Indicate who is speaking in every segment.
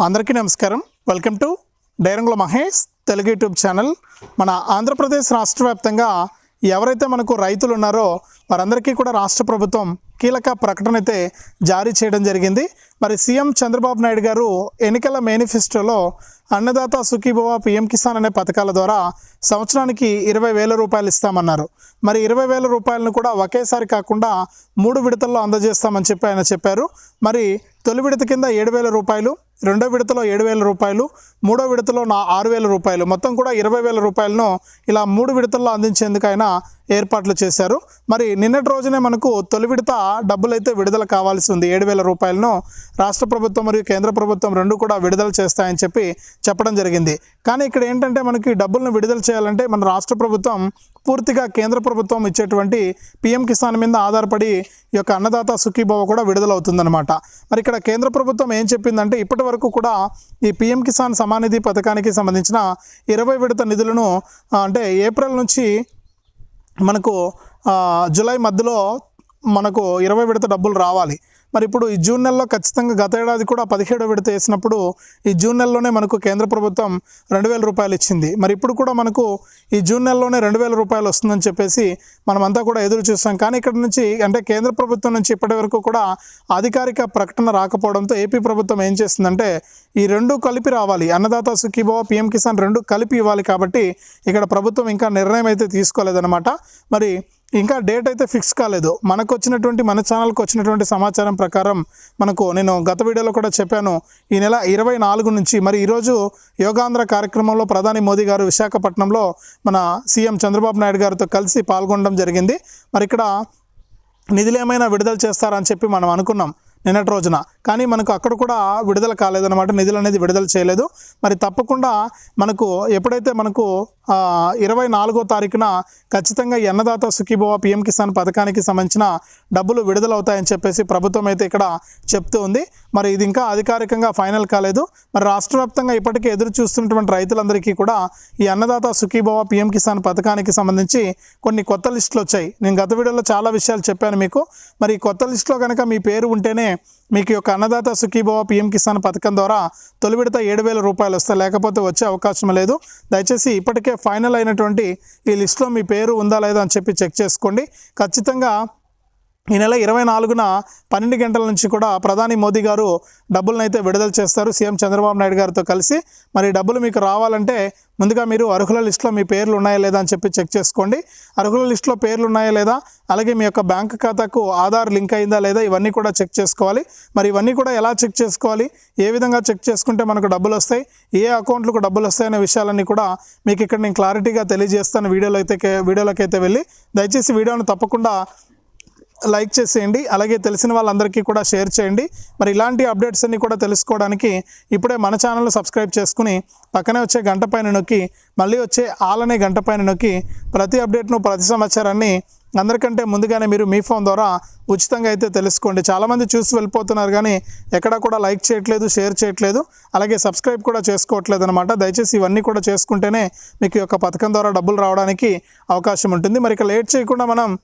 Speaker 1: అందరికీ నమస్కారం. Welcome to డైరంగుల మహేష్ తెలుగు యూట్యూబ్ ఛానల్. మన ఆంధ్రప్రదేశ్ రాష్ట్ర వ్యాప్తంగా ఎవరైతే మనకు రైతులు ఉన్నారో వారందరికీ కూడా రాష్ట్ర ప్రభుత్వం కీలక ప్రకటన అయితే జారీ చేయడం జరిగింది. మరి సీఎం చంద్రబాబు నాయుడు గారు ఎన్నికల మేనిఫెస్టోలో అన్నదాత సుఖీభవ పిఎం కిసాన్ అనే పథకాల ద్వారా సంవత్సరానికి ఇరవై వేల రూపాయలు ఇస్తామన్నారు. మరి ఇరవై వేల రూపాయలను కూడా ఒకేసారి కాకుండా మూడు విడతల్లో అందజేస్తామని చెప్పి ఆయన చెప్పారు. మరి తొలి విడత కింద ఏడు వేల రూపాయలు రెండో విడతలో ఏడు వేల రూపాయలు మూడో విడతలో నా ఆరు వేల రూపాయలు. మొత్తం కూడా ఇరవై వేల రూపాయలను ఇలా మూడు విడతల్లో అందించేందుకు ఆయన ఏర్పాట్లు చేశారు. మరి నిన్నటి రోజునే మనకు తొలి విడత డబ్బులైతే విడుదల కావాల్సి ఉంది. ఏడు వేల రూపాయలను రాష్ట్ర ప్రభుత్వం మరియు కేంద్ర ప్రభుత్వం రెండు కూడా విడుదల చేస్తాయని చెప్పి చెప్పడం జరిగింది. కానీ ఇక్కడ ఏంటంటే మనకి డబ్బులను విడుదల చేయాలంటే మన రాష్ట్ర ప్రభుత్వం పూర్తిగా కేంద్ర ప్రభుత్వం ఇచ్చేటువంటి పిఎం కిసాన్ మీద ఆధారపడి ఈ యొక్క అన్నదాత సుఖీభావ కూడా విడుదలవుతుందన్నమాట. మరి ఇక్కడ కేంద్ర ప్రభుత్వం ఏం చెప్పిందంటే ఇప్పటి వరకు కూడా ఈ పిఎం కిసాన్ సమానిధి పథకానికి సంబంధించిన ఇరవై విడత నిధులను అంటే ఏప్రిల్ నుంచి మనకు జూలై మధ్యలో మనకు ఇరవై విడత డబ్బులు రావాలి. మరి ఇప్పుడు ఈ జూన్ నెలలో ఖచ్చితంగా గత ఏడాది కూడా పదిహేడో విడత వేసినప్పుడు ఈ జూన్ నెలలోనే మనకు కేంద్ర ప్రభుత్వం రెండు వేల రూపాయలు ఇచ్చింది. మరి ఇప్పుడు కూడా మనకు ఈ జూన్ నెలలోనే రెండు వేల రూపాయలు వస్తుందని చెప్పేసి మనమంతా కూడా ఎదురు చూస్తాం. కానీ ఇక్కడ నుంచి అంటే కేంద్ర ప్రభుత్వం నుంచి ఇప్పటి వరకు కూడా అధికారిక ప్రకటన రాకపోవడంతో ఏపీ ప్రభుత్వం ఏం చేస్తుందంటే ఈ రెండు కలిపి రావాలి. అన్నదాత సుఖీభవ పిఎం కిసాన్ రెండు కలిపి ఇవ్వాలి కాబట్టి ఇక్కడ ప్రభుత్వం ఇంకా నిర్ణయం అయితే తీసుకోలేదన్నమాట. మరి ఇంకా డేట్ అయితే ఫిక్స్ కాలేదు. మనకు వచ్చినటువంటి మన ఛానల్కి వచ్చినటువంటి సమాచారం ప్రకారం మనకు నేను గత వీడియోలో కూడా చెప్పాను. ఈ నెల ఇరవై నాలుగు నుంచి మరి ఈరోజు యోగాంధ్ర కార్యక్రమంలో ప్రధాని మోదీ గారు విశాఖపట్నంలో మన సీఎం చంద్రబాబు నాయుడు గారితో కలిసి పాల్గొనడం జరిగింది. మరి ఇక్కడ నిధులు ఏమైనా విడుదల చేస్తారని చెప్పి మనం అనుకున్నాం. నిన్నటి రోజున. కానీ మనకు అక్కడ కూడా విడుదల కాలేదన్నమాట. నిధులు అనేది విడుదల చేయలేదు. మరి తప్పకుండా మనకు ఎప్పుడైతే మనకు ఇరవై నాలుగో తారీఖున ఖచ్చితంగా అన్నదాత సుఖీభవ పిఎం కిసాన్ పథకానికి సంబంధించిన డబ్బులు విడుదలవుతాయని చెప్పేసి ప్రభుత్వం అయితే ఇక్కడ చెప్తూ ఉంది. మరి ఇది ఇంకా అధికారికంగా ఫైనల్ కాలేదు. మరి రాష్ట్ర వ్యాప్తంగా ఇప్పటికే ఎదురు చూస్తున్నటువంటి రైతులందరికీ కూడా ఈ అన్నదాత సుఖీభవ పిఎం కిసాన్ పథకానికి సంబంధించి కొన్ని కొత్త లిస్టులు వచ్చాయి. నేను గత వీడియోలో చాలా విషయాలు చెప్పాను మీకు. మరి కొత్త లిస్టులో కనుక మీ పేరు ఉంటేనే మీకు యొక్క అన్నదాత సుఖీభవ పిఎం కిసాన్ పథకం ద్వారా తొలి విడత ఏడు వేల రూపాయలు వస్తాయి లేకపోతే వచ్చే అవకాశం లేదు. దయచేసి ఇప్పటికే ఫైనల్ అయినటువంటి ఈ లిస్టులో మీ పేరు ఉందా లేదా అని చెప్పి చెక్ చేసుకోండి. ఖచ్చితంగా ఈ నెల ఇరవై నాలుగున పన్నెండు గంటల నుంచి కూడా ప్రధాని మోదీ గారు డబ్బులను అయితే విడుదల చేస్తారు. సీఎం చంద్రబాబు నాయుడు గారితో కలిసి. మరి డబ్బులు మీకు రావాలంటే ముందుగా మీరు అర్హుల లిస్టులో మీ పేర్లు ఉన్నాయా లేదా అని చెప్పి చెక్ చేసుకోండి. అర్హుల లిస్టులో పేర్లు ఉన్నాయా లేదా అలాగే మీ యొక్క బ్యాంక్ ఖాతాకు ఆధార్ లింక్ అయిందా లేదా ఇవన్నీ కూడా చెక్ చేసుకోవాలి. మరి ఇవన్నీ కూడా ఎలా చెక్ చేసుకోవాలి? ఏ విధంగా చెక్ చేసుకుంటే మనకు డబ్బులు వస్తాయి? ఏ అకౌంట్లకు డబ్బులు వస్తాయనే విషయాలన్నీ కూడా మీకు ఇక్కడ నేను క్లారిటీగా తెలియజేస్తాను. వీడియోలో అయితే వీడియోలోకి అయితే వెళ్ళి. దయచేసి వీడియోను తప్పకుండా లైక్ చేసేయండి. అలాగే తెలిసిన వాళ్ళందరికీ కూడా షేర్ చేయండి. మరి ఇలాంటి అప్డేట్స్ అన్ని కూడా తెలుసుకోవడానికి ఇప్పుడే మన ఛానల్ సబ్స్క్రైబ్ చేసుకుని పక్కనే వచ్చే గంట పైన నొక్కి మళ్ళీ వచ్చే ఆలనే గంట పైన నొక్కి ప్రతి అప్డేట్ను ప్రతి సమాచారాన్ని అందరికంటే ముందుగానే మీరు మీ ఫోన్ ద్వారా ఉచితంగా అయితే తెలుసుకోండి. చాలామంది చూసి వెళ్ళిపోతున్నారు కానీ ఎక్కడా కూడా లైక్ చేయట్లేదు షేర్ చేయట్లేదు. అలాగే సబ్స్క్రైబ్ కూడా చేసుకోవట్లేదు అనమాట దయచేసి ఇవన్నీ కూడా చేసుకుంటేనే మీకు ఈ యొక్క పథకం ద్వారా డబ్బులు రావడానికి అవకాశం ఉంటుంది. మరి ఇక లేట్ చేయకుండా మనం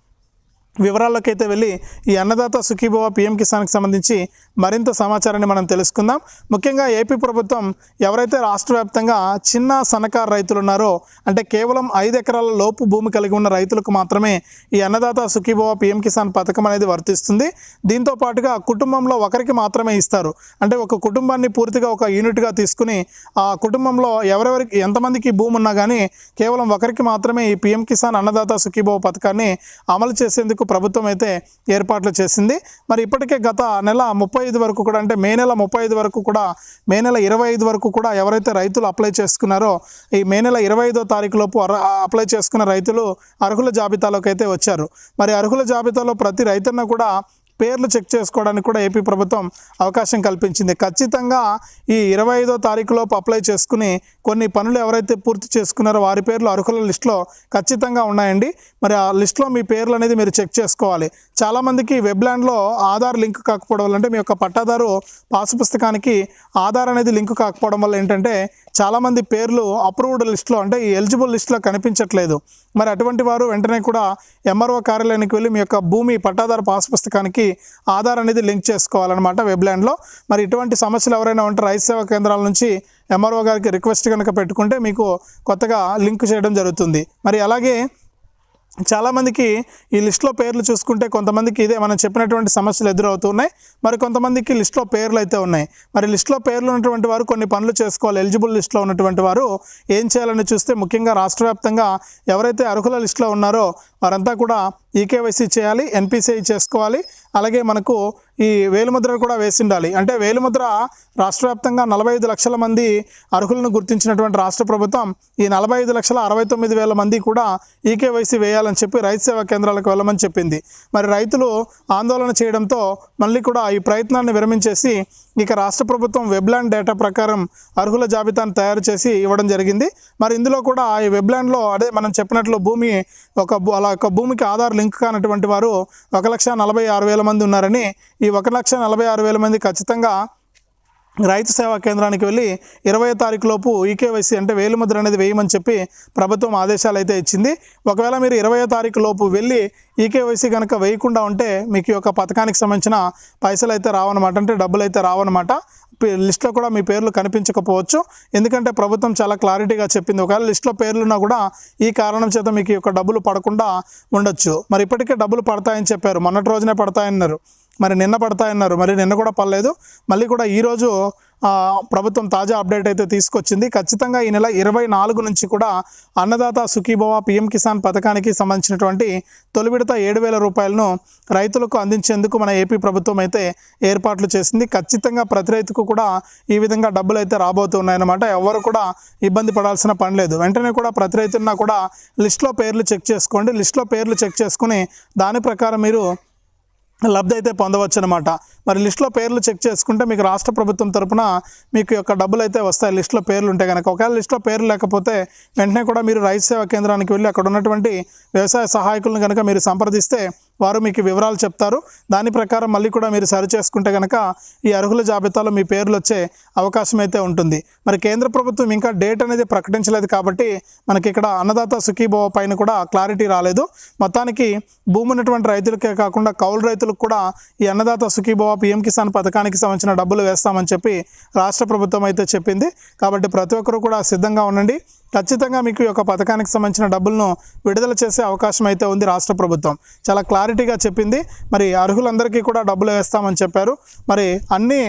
Speaker 1: వివరాల్లోకి అయితే వెళ్ళి ఈ అన్నదాత సుఖీభవ పిఎం కిసాన్కి సంబంధించి మరింత సమాచారాన్ని మనం తెలుసుకుందాం. ముఖ్యంగా ఏపీ ప్రభుత్వం ఎవరైతే రాష్ట్ర వ్యాప్తంగా చిన్న సన్నకారు రైతులు ఉన్నారో అంటే కేవలం ఐదు ఎకరాల లోపు భూమి కలిగి ఉన్న రైతులకు మాత్రమే ఈ అన్నదాత సుఖీభవ పిఎం కిసాన్ పథకం అనేది వర్తిస్తుంది. దీంతో పాటుగా కుటుంబంలో ఒకరికి మాత్రమే ఇస్తారు. అంటే ఒక కుటుంబాన్ని పూర్తిగా ఒక యూనిట్గా తీసుకుని ఆ కుటుంబంలో ఎవరెవరికి ఎంతమందికి భూమి ఉన్నా కానీ కేవలం ఒకరికి మాత్రమే ఈ పిఎం కిసాన్ అన్నదాత సుఖీభవ పథకాన్ని అమలు చేసేందుకు ప్రభుత్వం అయితే ఏర్పాట్లు చేసింది. మరి ఇప్పటికే గత నెల ముప్పై ఐదు వరకు కూడా అంటే మే నెల ముప్పై ఐదు వరకు కూడా మే నెల ఇరవై ఐదు వరకు కూడా ఎవరైతే రైతులు అప్లై చేసుకున్నారో ఈ మే నెల ఇరవై ఐదో తారీఖు లోపు అప్లై చేసుకున్న రైతులు అర్హుల జాబితాలోకి అయితే వచ్చారు. మరి అర్హుల జాబితాలో ప్రతి రైతన్న కూడా పేర్లు చెక్ చేసుకోవడానికి కూడా ఏపీ ప్రభుత్వం అవకాశం కల్పించింది. ఖచ్చితంగా ఈ ఇరవై ఐదో తారీఖులోపు అప్లై చేసుకుని కొన్ని పనులు ఎవరైతే పూర్తి చేసుకున్నారో వారి పేర్లు అర్హుల లిస్టులో ఖచ్చితంగా ఉన్నాయండి. మరి ఆ లిస్టులో మీ పేర్లు అనేది మీరు చెక్ చేసుకోవాలి. చాలామందికి వెబ్లాండ్లో ఆధార్ లింక్ కాకపోవడం వల్ల అంటే మీ యొక్క పట్టాదారు పాసు పుస్తకానికి ఆధార్ అనేది లింక్ కాకపోవడం వల్ల ఏంటంటే చాలామంది పేర్లు అప్రూవ్డ్ లిస్ట్లో అంటే ఈ ఎలిజిబుల్ లిస్ట్లో కనిపించట్లేదు. మరి అటువంటి వారు వెంటనే కూడా ఎంఆర్ఓ కార్యాలయానికి వెళ్ళి మీ యొక్క భూమి పట్టాదారు పాస్ పుస్తకానికి ఆధార్ అనేది లింక్ చేసుకోవాలన్నమాట వెబ్లాండ్లో మరి ఇటువంటి సమస్యలు ఎవరైనా ఉంటే రైతు సేవా కేంద్రాల నుంచి ఎంఆర్ఓ గారికి రిక్వెస్ట్ కనుక పెట్టుకుంటే మీకు కొత్తగా లింక్ చేయడం జరుగుతుంది. మరి అలాగే చాలామందికి ఈ లిస్ట్లో పేర్లు చూసుకుంటే కొంతమందికి ఇదే మనం చెప్పినటువంటి సమస్యలు ఎదురవుతున్నాయి మరి కొంతమందికి లిస్ట్లో పేర్లు అయితే ఉన్నాయి. మరి లిస్ట్లో పేర్లు ఉన్నటువంటి వారు కొన్ని పనులు చేసుకోవాలి. ఎలిజిబుల్ లిస్ట్లో ఉన్నటువంటి వారు ఏం చేయాలని చూస్తే ముఖ్యంగా రాష్ట్ర వ్యాప్తంగా ఎవరైతే అర్హుల లిస్ట్లో ఉన్నారో వారంతా కూడా ఈకేవైసీ చేయాలి ఎన్పిసిఐ చేసుకోవాలి. అలాగే మనకు ఈ వేలుముద్ర కూడా వేసి ఉండాలి అంటే వేలుముద్ర రాష్ట్ర వ్యాప్తంగా నలభై ఐదు లక్షల మంది అర్హులను గుర్తించినటువంటి రాష్ట్ర ప్రభుత్వం ఈ నలభై ఐదు లక్షల అరవై తొమ్మిది వేల మంది కూడా ఈకేవైసీ వేయాలని చెప్పి రైతు సేవా కేంద్రాలకు వెళ్ళమని చెప్పింది. మరి రైతులు ఆందోళన చేయడంతో మళ్ళీ కూడా ఈ ప్రయత్నాన్ని విరమించేసి ఇక రాష్ట్ర ప్రభుత్వం వెబ్లాండ్ డేటా ప్రకారం అర్హుల జాబితాను తయారు చేసి ఇవ్వడం జరిగింది. మరి ఇందులో కూడా ఈ వెబ్లాండ్లో అదే మనం చెప్పినట్లు భూమి ఒక భూ- అలా ఒక భూమికి ఆధార్ లింక్ కానటువంటి వారు ఒక లక్ష నలభై ఆరు వేల మంది ఉన్నారని ఈ ఒక లక్ష నలభై ఆరు వేల మంది ఖచ్చితంగా రైతు సేవా కేంద్రానికి వెళ్ళి ఇరవై తారీఖు లోపు ఈకేవైసీ అంటే వేలిముద్ర అనేది వేయమని చెప్పి ప్రభుత్వం ఆదేశాలు అయితే ఇచ్చింది. ఒకవేళ మీరు ఇరవై తారీఖు లోపు వెళ్ళి ఈకేవైసీ కనుక వేయకుండా ఉంటే మీకు యొక్క పథకానికి సంబంధించిన పైసలు అయితే రావన్నమాట. అంటే డబ్బులు అయితే రావన్నమాట లిస్ట్లో కూడా మీ పేర్లు కనిపించకపోవచ్చు. ఎందుకంటే ప్రభుత్వం చాలా క్లారిటీగా చెప్పింది. ఒకవేళ లిస్ట్లో పేర్లున్నా కూడా ఈ కారణం చేత మీకు ఈ యొక్క డబ్బులు పడకుండా ఉండొచ్చు. మరి ఇప్పటికే డబ్బులు పడతాయని చెప్పారు. మొన్నటి రోజునే పడతాయన్నారు. మరి నిన్న పడతాయన్నారు. మరి నిన్న కూడా పడలేదు. మళ్ళీ కూడా ఈరోజు ప్రభుత్వం తాజా అప్డేట్ అయితే తీసుకొచ్చింది. ఖచ్చితంగా ఈ నెల ఇరవై నాలుగు నుంచి కూడా అన్నదాత సుఖీభవ పిఎం కిసాన్ పథకానికి సంబంధించినటువంటి తొలి విడత ఏడు వేల రూపాయలను రైతులకు అందించేందుకు మన ఏపీ ప్రభుత్వం అయితే ఏర్పాట్లు చేసింది. ఖచ్చితంగా ప్రతి రైతుకు కూడా ఈ విధంగా డబ్బులు అయితే రాబోతున్నాయన్నమాట. ఎవరు కూడా ఇబ్బంది పడాల్సిన పని లేదు. వెంటనే కూడా ప్రతి రైతున్నా కూడా లిస్ట్లో పేర్లు చెక్ చేసుకోండి. లిస్ట్లో పేర్లు చెక్ చేసుకుని దాని ప్రకారం మీరు లబ్ధి అయితే పొందవచ్చు అనమాట మరి లిస్ట్లో పేర్లు చెక్ చేసుకుంటే మీకు రాష్ట్ర ప్రభుత్వం తరపున మీకు యొక్క డబ్బులు అయితే వస్తాయి. లిస్ట్లో పేర్లు ఉంటే కనుక ఒకవేళ లిస్ట్లో పేర్లు లేకపోతే వెంటనే కూడా మీరు రైతు సేవా కేంద్రానికి వెళ్ళి అక్కడ ఉన్నటువంటి వ్యవసాయ సహాయకులను కనుక మీరు సంప్రదిస్తే వారు మీకు వివరాలు చెప్తారు. దాని ప్రకారం మళ్ళీ కూడా మీరు సరి చేసుకుంటే కనుక ఈ అర్హుల జాబితాలో మీ పేర్లు వచ్చే అవకాశం అయితే ఉంటుంది. మరి కేంద్ర ప్రభుత్వం ఇంకా డేట్ అనేది ప్రకటించలేదు కాబట్టి మనకి ఇక్కడ అన్నదాత సుఖీభవ పైన కూడా క్లారిటీ రాలేదు. మొత్తానికి భూమి ఉన్నటువంటి రైతులకే కాకుండా కౌలు రైతులకు కూడా ఈ అన్నదాత సుఖీభవ పిఎం కిసాన్ పథకానికి సంబంధించిన డబ్బులు వేస్తామని చెప్పి రాష్ట్ర ప్రభుత్వం అయితే చెప్పింది. కాబట్టి ప్రతి ఒక్కరు కూడా సిద్ధంగా ఉండండి. ఖచ్చితంగా మీకు ఈ యొక్క పథకానికి సంబంధించిన డబ్బులను విడుదల చేసే అవకాశం అయితే ఉంది రాష్ట్ర ప్రభుత్వం. చాలా క్లారిటీగా చెప్పింది. మరి అర్హులందరికీ కూడా డబ్బులు వేస్తామని చెప్పారు. మరి అన్నీ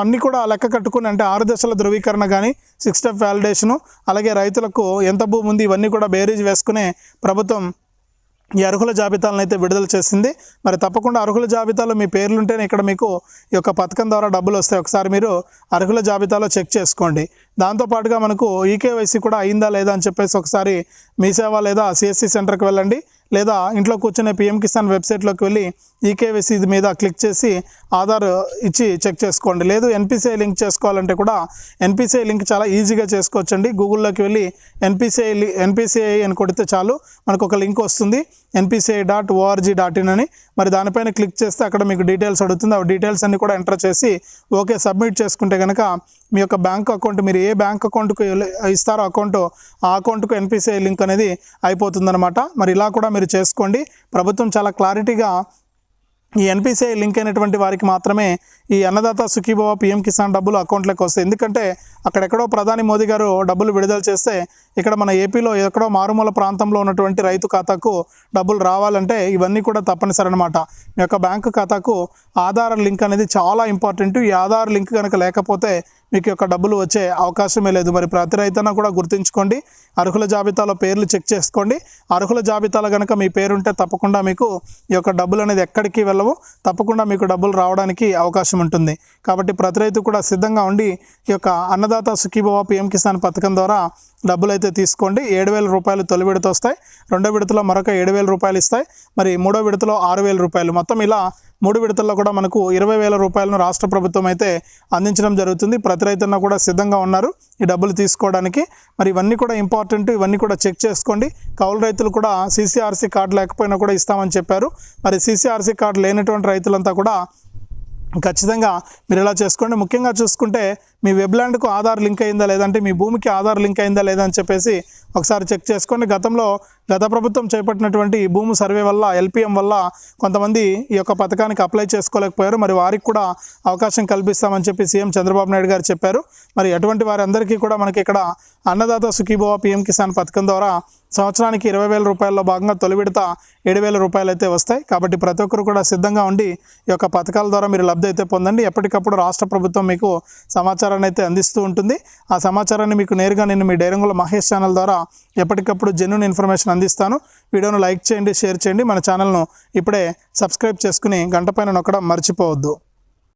Speaker 1: అన్నీ కూడా లెక్క కట్టుకుని అంటే ఆరు దశల ధృవీకరణ కానీ సిక్స్ స్టెప్ వ్యాలిడేషను అలాగే రైతులకు ఎంత భూమి ఉంది ఇవన్నీ కూడా బేరీజ్ వేసుకునే ప్రభుత్వం ఈ అర్హుల జాబితాలను అయితే విడుదల చేసింది. మరి తప్పకుండా అర్హుల జాబితాలో మీ పేర్లుంటేనే ఇక్కడ మీకు ఈ యొక్క పథకం ద్వారా డబ్బులు వస్తాయి. ఒకసారి మీరు అర్హుల జాబితాలో చెక్ చేసుకోండి. దాంతోపాటుగా మనకు ఈకేవైసీ కూడా అయిందా లేదా అని చెప్పేసి ఒకసారి మీ సేవ లేదా సిఎస్సి సెంటర్కి వెళ్ళండి. లేదా ఇంట్లో కూర్చునే పిఎం కిసాన్ వెబ్సైట్లోకి వెళ్ళి ఈకేవైసీ మీద క్లిక్ చేసి ఆధార్ ఇచ్చి చెక్ చేసుకోండి. లేదు ఎన్పిసిఐ లింక్ చేసుకోవాలంటే కూడా ఎన్పిసిఐ లింక్ చాలా ఈజీగా చేసుకోవచ్చండి. గూగుల్లోకి వెళ్ళి ఎన్పిసిఐ ఎన్పిసిఐ అని కొడితే చాలు మనకు ఒక లింక్ వస్తుంది. NPCI dot ORG dot in అని. మరి దానిపైన క్లిక్ చేస్తే అక్కడ మీకు డీటెయిల్స్ అడుగుతుంది. ఆ డీటెయిల్స్ అన్ని కూడా ఎంటర్ చేసి ఓకే సబ్మిట్ చేసుకుంటే కనుక మీ యొక్క బ్యాంక్ అకౌంట్ మీరు ఏ బ్యాంక్ అకౌంట్కు ఇస్తారో అకౌంట్ ఆ అకౌంట్కు ఎన్పిసిఐ లింక్ అనేది అయిపోతుందన్నమాట. మరి ఇలా కూడా మీరు చేసుకోండి. ప్రభుత్వం చాలా క్లారిటీగా ఈ ఎన్పిసిఐ లింక్ అయినటువంటి వారికి మాత్రమే ఈ అన్నదాత సుఖీభవ పిఎం కిసాన్ డబ్బులు అకౌంట్లోకి వస్తాయి. ఎందుకంటే అక్కడెక్కడో ప్రధాని మోదీ గారు డబ్బులు విడుదల చేస్తే ఇక్కడ మన ఏపీలో ఎక్కడో మారుమూల ప్రాంతంలో ఉన్నటువంటి రైతు ఖాతాకు డబ్బులు రావాలంటే ఇవన్నీ కూడా తప్పనిసరి అనమాట మీ యొక్క బ్యాంకు ఖాతాకు ఆధార్ లింక్ అనేది చాలా ఇంపార్టెంట్. ఈ ఆధార్ లింక్ కనుక లేకపోతే మీకు యొక్క డబ్బులు వచ్చే అవకాశమే లేదు. మరి ప్రతి రైతన్న కూడా గుర్తుంచుకోండి అర్హుల జాబితాలో పేర్లు చెక్ చేసుకోండి. అర్హుల జాబితాలో కనుక మీ పేరుంటే తప్పకుండా మీకు ఈ యొక్క డబ్బులు అనేది ఎక్కడికి వెళ్ళవు. తప్పకుండా మీకు డబ్బులు రావడానికి అవకాశం ఉంటుంది. కాబట్టి ప్రతి రైతు కూడా సిద్ధంగా ఉండి ఈ యొక్క అన్నదాత సుఖీభవ పిఎం కిసాన్ పథకం ద్వారా డబ్బులు అయితే తీసుకోండి. ఏడు వేల రూపాయలు తొలి విడత వస్తాయి. రెండో విడతలో మరొక ఏడు వేల రూపాయలు ఇస్తాయి. మరి మూడో విడతలో ఆరు వేల రూపాయలు. మొత్తం ఇలా మూడు విడతల్లో కూడా మనకు ఇరవై వేల రూపాయలను రాష్ట్ర ప్రభుత్వం అయితే అందించడం జరుగుతుంది. ప్రతి రైతన్న కూడా సిద్ధంగా ఉన్నారు ఈ డబ్బులు తీసుకోవడానికి. మరి ఇవన్నీ కూడా ఇంపార్టెంట్ ఇవన్నీ కూడా చెక్ చేసుకోండి. కౌలు రైతులు కూడా సీసీఆర్సీ కార్డు లేకపోయినా కూడా ఇస్తామని చెప్పారు. మరి సీసీఆర్సీ కార్డు లేనటువంటి రైతులంతా కూడా ఖచ్చితంగా మీరు ఇలా చేసుకోండి. ముఖ్యంగా చూసుకుంటే మీ వెబ్లాండ్కు ఆధార్ లింక్ అయిందా లేదంటే మీ భూమికి ఆధార్ లింక్ అయిందా లేదా అని చెప్పేసి ఒకసారి చెక్ చేసుకోండి గతంలో గత ప్రభుత్వం చేపట్టినటువంటి భూమి సర్వే వల్ల ఎల్పిఎం వల్ల కొంతమంది ఈ యొక్క పథకానికి అప్లై చేసుకోలేకపోయారు. మరి వారికి కూడా అవకాశం కల్పిస్తామని చెప్పి సీఎం చంద్రబాబు నాయుడు గారు చెప్పారు. మరి అటువంటి వారందరికీ కూడా మనకి ఇక్కడ అన్నదాత సుఖీభవ పిఎం కిసాన్ పథకం ద్వారా సంవత్సరానికి ఇరవై వేల రూపాయల్లో భాగంగా తొలి విడత ఏడు వేల రూపాయలు అయితే వస్తాయి. కాబట్టి ప్రతి ఒక్కరు కూడా సిద్ధంగా ఉండి ఈ యొక్క పథకాల ద్వారా మీరు లబ్ధి అయితే పొందండి. ఎప్పటికప్పుడు రాష్ట్ర ప్రభుత్వం మీకు సమాచారం సమాచారాన్ని అయితే అందిస్తూ ఉంటుంది. ఆ సమాచారాన్ని మీకు నేరుగా నేను మీ డైరంగుల మహేష్ ఛానల్ ద్వారా ఎప్పటికప్పుడు జెన్యున్ ఇన్ఫర్మేషన్ అందిస్తాను. వీడియోను లైక్ చేయండి షేర్ చేయండి. మన ఛానల్ను ఇప్పుడే సబ్స్క్రైబ్ చేసుకుని గంట పైన నొక్కడం మర్చిపోవద్దు.